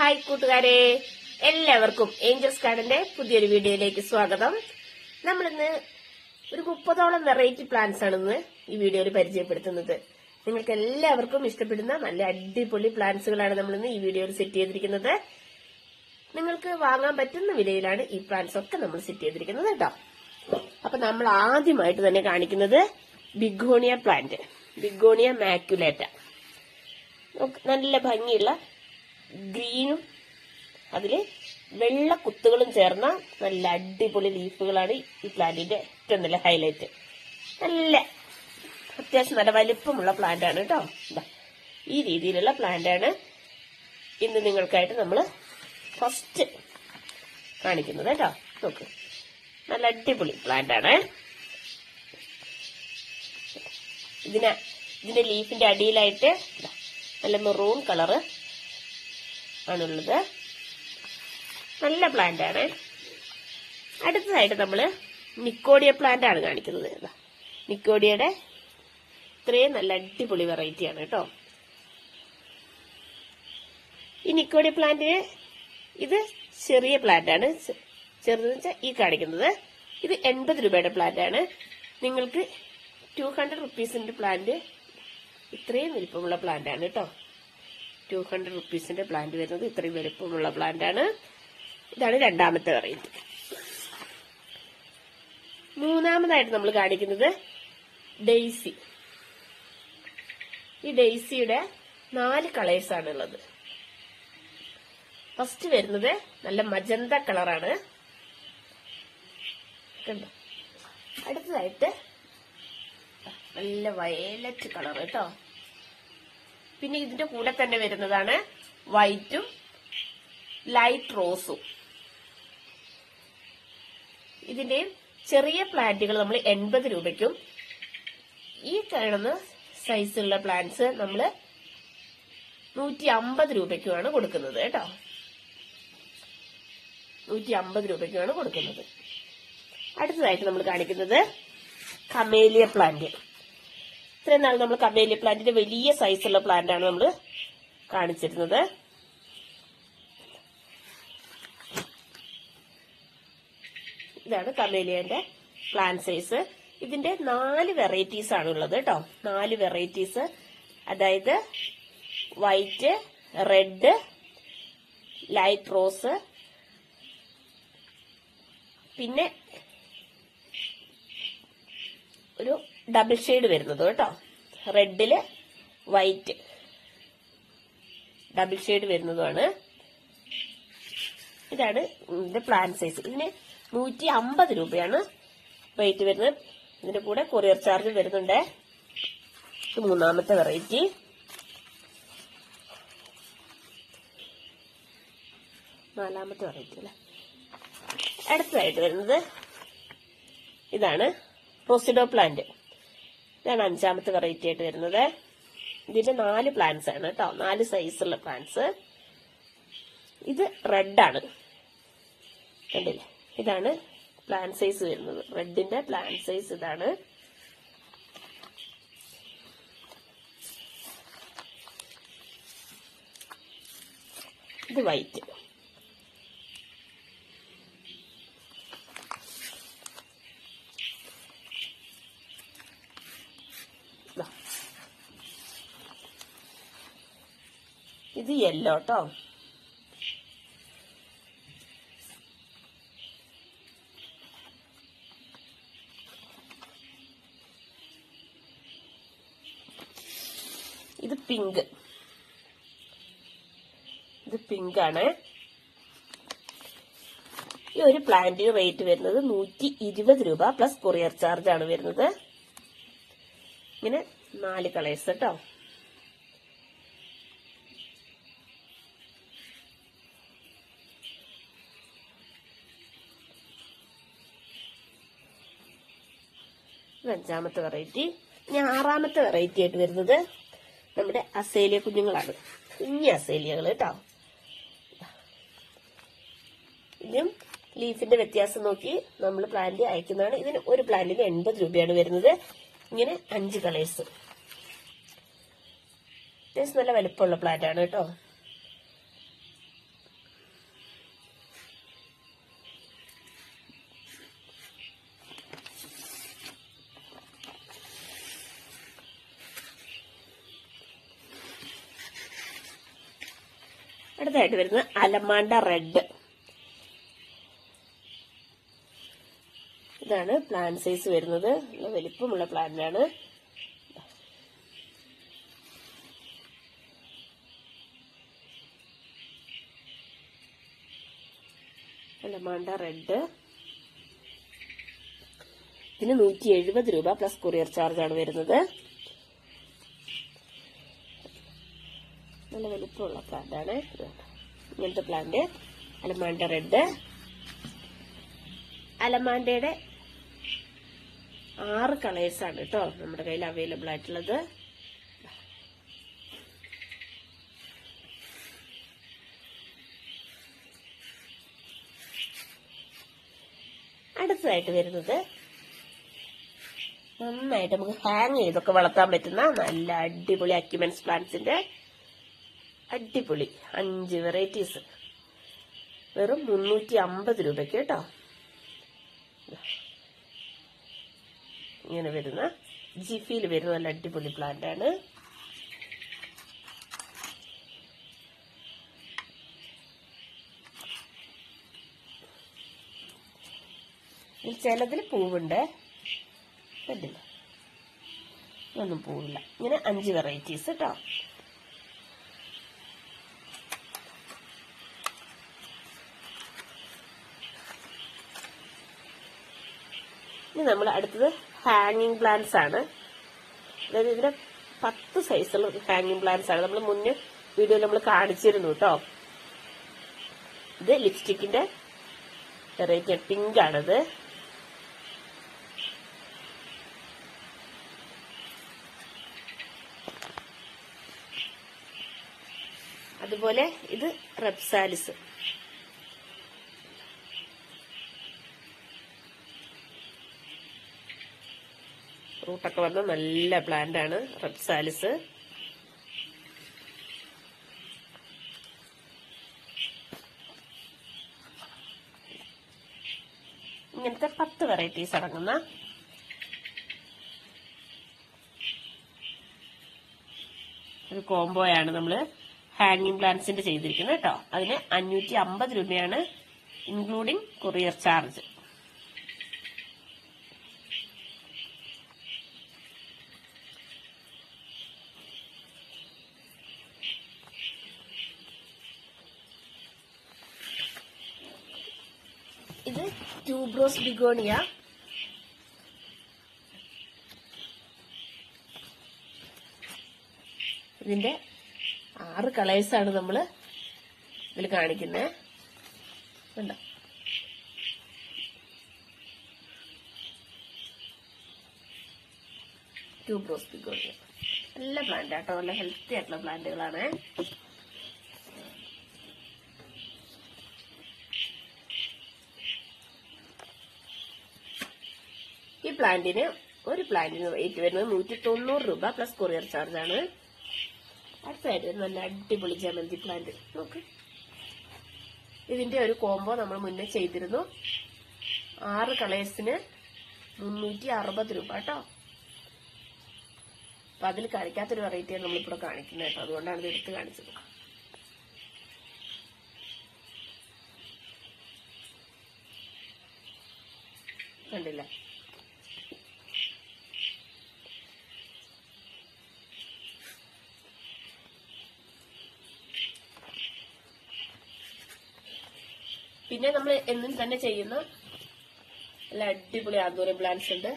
Hi കൂട്ടുകാരെ എല്ലാവർക്കും Angeles ഗാർഡന്റെ പുതിയൊരു വീഡിയോയിലേക്ക് സ്വാഗതം. നമ്മളിന്ന് ഒരു മുപ്പതോളം വെറൈറ്റി പ്ലാന്റ്സ് ആണ് ഇന്ന് ഈ വീഡിയോയിൽ പരിചയപ്പെടുത്തുന്നത്. നിങ്ങൾക്ക് എല്ലാവർക്കും ഇഷ്ടപ്പെടുന്ന നല്ല അടിപൊളി പ്ലാന്റ്സുകളാണ് നമ്മൾ ഇന്ന് ഈ വീഡിയോയിൽ സെറ്റ് ചെയ്തിരിക്കുന്നത്. നിങ്ങൾക്ക് വാങ്ങാൻ പറ്റുന്ന വിലയിലാണ് ഈ പ്ലാന്റ്സ് ഒക്കെ നമ്മൾ സെറ്റ് ചെയ്തിരിക്കുന്നത് കേട്ടോ. അപ്പൊ നമ്മൾ ആദ്യമായിട്ട് തന്നെ കാണിക്കുന്നത് ബിഗോണിയ പ്ലാന്റ് ബിഗോണിയ മാക്യുലേറ്റ നല്ല ഭംഗിയുള്ള ഗ്രീനും അതിൽ വെള്ള കുത്തുകളും ചേർന്ന നല്ല അടിപൊളി ലീഫുകളാണ് ഈ പ്ലാന്റിന്റെ ഏറ്റവും നല്ല ഹൈലൈറ്റ്. നല്ല അത്യാവശ്യം നല്ല വലിപ്പമുള്ള പ്ലാന്റ് ആണ് കേട്ടോ ഈ രീതിയിലുള്ള പ്ലാന്റ് ആണ് ഇന്ന് നിങ്ങൾക്കായിട്ട് നമ്മൾ ഫസ്റ്റ് കാണിക്കുന്നത് കേട്ടോ നോക്ക്. നല്ല അടിപൊളി പ്ലാന്റ് ആണ് ഇതിന് ഇതിന്റെ ലീഫിന്റെ അടിയിലായിട്ട് നല്ല മെറൂൺ കളറ് ആണുള്ളത് നല്ല പ്ലാന്റ് ആണ്. അടുത്തതായിട്ട് നമ്മൾ നിക്കോഡിയ പ്ലാന്റ് ആണ് കാണിക്കുന്നത്. നിക്കോഡിയയുടെ ഇത്രയും നല്ല അടിപൊളി വെറൈറ്റി ആണ് കേട്ടോ. ഈ നിക്കോഡിയ പ്ലാന്റ് ഇത് ചെറിയ പ്ലാന്റ് ആണ്. ചെറുതെന്ന് വെച്ചാൽ ഈ കാണിക്കുന്നത്. ഇത് എൺപത് രൂപയുടെ പ്ലാന്റ് ആണ്. നിങ്ങൾക്ക് ടു ഹൺഡ്രഡ് റുപ്പീസിന്റെ പ്ലാന്റ് ഇത്രയും വലിപ്പമുള്ള പ്ലാന്റ് ആണ് കേട്ടോ. ടു ഹൺഡ്രഡ് റുപ്പീസിന്റെ പ്ലാന്റ് വരുന്നത് ഇത്രയും വലുപ്പമുള്ള പ്ലാന്റ് ആണ്. ഇതാണ് രണ്ടാമത്തെ വെറൈറ്റി മൂന്നാമതായിട്ട് നമ്മൾ കാണിക്കുന്നത് ഡെയ്സി. ഈ ഡെയ്സിയുടെ നാല് കളേഴ്സ് ആണ് ഉള്ളത്. ഫസ്റ്റ് വരുന്നത് നല്ല മജന്ത കളറാണ് കണ്ടോ? അടുത്തതായിട്ട് നല്ല വയലറ്റ് കളർ കേട്ടോ. പിന്നെ ഇതിന്റെ കൂടെ തന്നെ വരുന്നതാണ് വൈറ്റും ലൈറ്റ് റോസും. ഇതിന്റെ ചെറിയ പ്ലാന്റുകൾ നമ്മൾ എൺപത് രൂപയ്ക്കും ഈ കാണുന്ന സൈസുള്ള പ്ലാന്റ്സ് നമ്മൾ നൂറ്റി അമ്പത് രൂപയ്ക്കുമാണ് കൊടുക്കുന്നത് കേട്ടോ. നൂറ്റി അമ്പത് രൂപയ്ക്കുമാണ് കൊടുക്കുന്നത്. അടുത്തതായിട്ട് നമ്മൾ കാണിക്കുന്നത് കമേലിയ പ്ലാന്റ് ഇത്രയും നാൾ നമ്മൾ കമേലിയ പ്ലാന്റിന്റെ വലിയ സൈസുള്ള പ്ലാന്റ് ആണ് നമ്മൾ കാണിച്ചിരുന്നത്. ഇതാണ് കമേലിയന്റെ പ്ലാന്റ് സൈസ്. ഇതിന്റെ നാല് വെറൈറ്റീസ് ആണ് ഉള്ളത് കേട്ടോ. നാല് വെറൈറ്റീസ്. അതായത് വൈറ്റ് റെഡ് ലൈറ്റ് റോസ്. പിന്നെ ഒരു ഡബിൾ ഷെയ്ഡ് വരുന്നത് കേട്ടോ. റെഡിൽ വൈറ്റ്. ഡബിൾ ഷെയ്ഡ് വരുന്നതുമാണ് ഇതാണ് ഇതിന്റെ പ്ലാൻ സൈസ് ഇതിന് നൂറ്റി അമ്പത് രൂപയാണ് റേറ്റ് വരുന്നത്. ഇതിന്റെ കൂടെ കൊറിയർ ചാർജ് വരുന്നുണ്ട്. മൂന്നാമത്തെ വെറൈറ്റി നാലാമത്തെ വെറൈറ്റി അല്ലേ? അടുത്തതായിട്ട് വരുന്നത് ഇതാണ് റോസിഡോ പ്ലാന്റ് ഇതാണ് അഞ്ചാമത്തെ വെറൈറ്റി ആയിട്ട് വരുന്നത്. ഇതിന്റെ നാല് പ്ലാന്റ്സ് ആണ് കേട്ടോ. നാല് സൈസുള്ള പ്ലാന്റ്സ് ഇത് റെഡാണ് കണ്ടില്ലേ? ഇതാണ് പ്ലാന്റ് സൈസ് വരുന്നത്. റെഡിന്റെ പ്ലാന്റ് സൈസ് ഇതാണ്. ഇത് വൈറ്റ് ഇത് യെല്ലോ കേട്ടോ ഇത് പിങ്ക് ഇത് പിങ്ക് ആണ്. ഈ ഒരു പ്ലാന്റിന് റേറ്റ് വരുന്നത് നൂറ്റി ഇരുപത് രൂപ പ്ലസ് കൊറിയർ ചാർജ് ആണ് വരുന്നത്. ഇങ്ങനെ നാല് കളേഴ്സ് കേട്ടോ അഞ്ചാമത്തെ വെറൈറ്റി ഇനി ആറാമത്തെ വെറൈറ്റി ആയിട്ട് വരുന്നത് നമ്മുടെ അസേലിയ കുഞ്ഞുങ്ങളാണ്. കുഞ്ഞ് അസേലിയകൾ കേട്ടോ ഇതും ലീഫിന്റെ വ്യത്യാസം നോക്കി നമ്മൾ പ്ലാന്റ് അയക്കുന്നതാണ്. ഇതിന് ഒരു പ്ലാന്റിന് എൺപത് രൂപയാണ് വരുന്നത്. ഇങ്ങനെ അഞ്ച് കളേഴ്സ് അത്യാവശ്യം നല്ല വലുപ്പമുള്ള പ്ലാന്റ് ആണ് കേട്ടോ അടുത്തായിട്ട് വരുന്നത് അലമാണ്ട റെഡ്. ഇതാണ് പ്ലാൻ സൈസ് വരുന്നത്. വലിപ്പമുള്ള പ്ലാന്റാണ് അലമാണ്ട റെഡ്. ഇതിന് നൂറ്റി എഴുപത് രൂപ പ്ലസ് കൊറിയർ ചാർജാണ് വരുന്നത്. നല്ല വലിപ്പമുള്ള പ്ലാന്റ് ആണ് ഇങ്ങനത്തെ പ്ലാന്റ് അലമാണ്ട റെഡ് അലമാണ്ടയുടെ ആറ് കളേഴ്സ് ആണ് കേട്ടോ നമ്മുടെ കയ്യിൽ അവൈലബിൾ ആയിട്ടുള്ളത്. അടുത്തതായിട്ട് വരുന്നത് നന്നായിട്ട് നമുക്ക് ഹാങ് ചെയ്തൊക്കെ വളർത്താൻ പറ്റുന്ന നല്ല അടിപൊളി അക്യുമെന്റ്സ് പ്ലാന്റ്സിന്റെ അടിപൊളി. അഞ്ച് വെറൈറ്റീസ് വെറും മുന്നൂറ്റി അമ്പത് രൂപയ്ക്ക് കേട്ടോ. ഇങ്ങനെ വരുന്ന ജിഫിയിൽ വരുന്ന നല്ല അടിപൊളി പ്ലാന്റ് ആണ്. ചിലതിൽ പൂവുണ്ട്. പറ്റില്ല ഒന്നും പൂവില്ല. ഇങ്ങനെ അഞ്ച് വെറൈറ്റീസ് കേട്ടോ ഇനി നമ്മൾ അടുത്തത് ഹാങ്ങിങ് പ്ലാന്റ്സ് ആണ്. അതായത് ഇതിന് പത്ത് സൈസുള്ള ഹാങ്ങിങ് പ്ലാന്റ്സ് ആണ്. നമ്മൾ മുന്നേ വീഡിയോയിൽ നമ്മൾ കാണിച്ചിരുന്നു കേട്ടോ ഇത് ലിപ്സ്റ്റിക്കിന്റെ വെറൈറ്റി പിങ്ക് ആണത്. അതുപോലെ ഇത് റെപ്സാലിസ് റൂട്ടൊക്കെ വന്ന നല്ല പ്ലാന്റ് ആണ്. റെപ്സാലിസ് ഇങ്ങനത്തെ പത്ത് വെറൈറ്റീസ് അടങ്ങുന്ന ഒരു കോംബോയാണ് നമ്മൾ ഹാങ്ങിങ് പ്ലാന്റ്സിന്റെ ചെയ്തിരിക്കുന്നത് കേട്ടോ. അതിന് അഞ്ഞൂറ്റി അമ്പത് രൂപയാണ് ഇൻക്ലൂഡിങ് കൊറിയർ ചാർജ് ഇത് ട്യൂബ്രോസ് ബിഗോണിയ. ഇതിന്റെ ആറ് കളേഴ്സ് ആണ് നമ്മൾ ഇതിൽ കാണിക്കുന്നത് കണ്ടോ? ട്യൂബ്രോസ് ബിഗോണിയ. നല്ല പ്ലാന്റ് ആട്ടോ. നല്ല ഹെൽത്തി ആയിട്ടുള്ള പ്ലാന്റുകളാണ് പ്ലാന്റിന് ഒരു പ്ലാന്റിന് റേറ്റ് വരുന്നത് നൂറ്റി തൊണ്ണൂറ് രൂപ പ്ലസ് കൊറിയർ ചാർജ് ആണ്. അടുത്തായിട്ട് നല്ല അടിപൊളി ജമന്തി പ്ലാന്റ് നോക്ക്. ഇതിന്റെ ഒരു കോംബോ നമ്മൾ മുന്നേ ചെയ്തിരുന്നു. ആറ് കളേഴ്സിന് മുന്നൂറ്റി അറുപത് രൂപ കേട്ടോ അപ്പൊ അതിൽ കാണിക്കാത്തൊരു വെറൈറ്റിയാണ് നമ്മളിപ്പോ കാണിക്കുന്നത് കേട്ടോ അതുകൊണ്ടാണ് ഇത് എടുത്ത് കാണിച്ചത്. കണ്ടില്ല? പിന്നെ നമ്മൾ എന്നും തന്നെ ചെയ്യുന്ന നല്ല അടിപൊളി ആന്തൂരം പ്ലാന്റ്സ് ഉണ്ട്.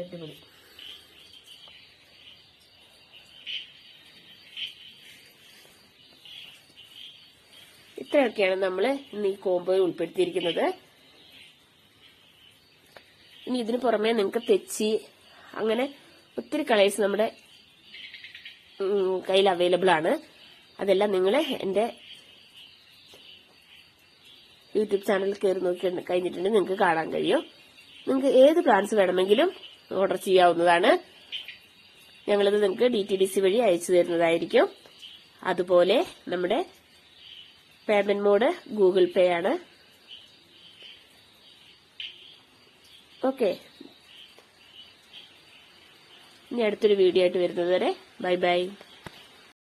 അടിപൊളി. ഇത്രയൊക്കെയാണ് നമ്മൾ ഇന്ന് ഈ കോമ്പോയിൽ ഉൾപ്പെടുത്തിയിരിക്കുന്നത്. ഇനി ഇതിന് പുറമെ നിങ്ങൾക്ക് തെച്ചി അങ്ങനെ ഒത്തിരി കളേഴ്സ് നമ്മുടെ കയ്യിൽ അവൈലബിൾ ആണ്. അതെല്ലാം നിങ്ങൾ എന്റെ യൂട്യൂബ് ചാനലിൽ കയറി നോക്കി കഴിഞ്ഞിട്ടുണ്ടെങ്കിൽ നിങ്ങൾക്ക് കാണാൻ കഴിയും. നിങ്ങൾക്ക് ഏത് പ്ലാൻസ് വേണമെങ്കിലും ഓർഡർ ചെയ്യാവുന്നതാണ്. ഞങ്ങളിത് നിങ്ങൾക്ക് ഡി ടി ഡി സി വഴി അയച്ചു തരുന്നതായിരിക്കും. അതുപോലെ നമ്മുടെ പേയ്മെന്റ് മോഡ് ഗൂഗിൾ പേ ആണ്. ഓക്കെ ഇനി അടുത്തൊരു വീഡിയോ ആയിട്ട് വരുന്നത് വരെ ബൈ ബൈ.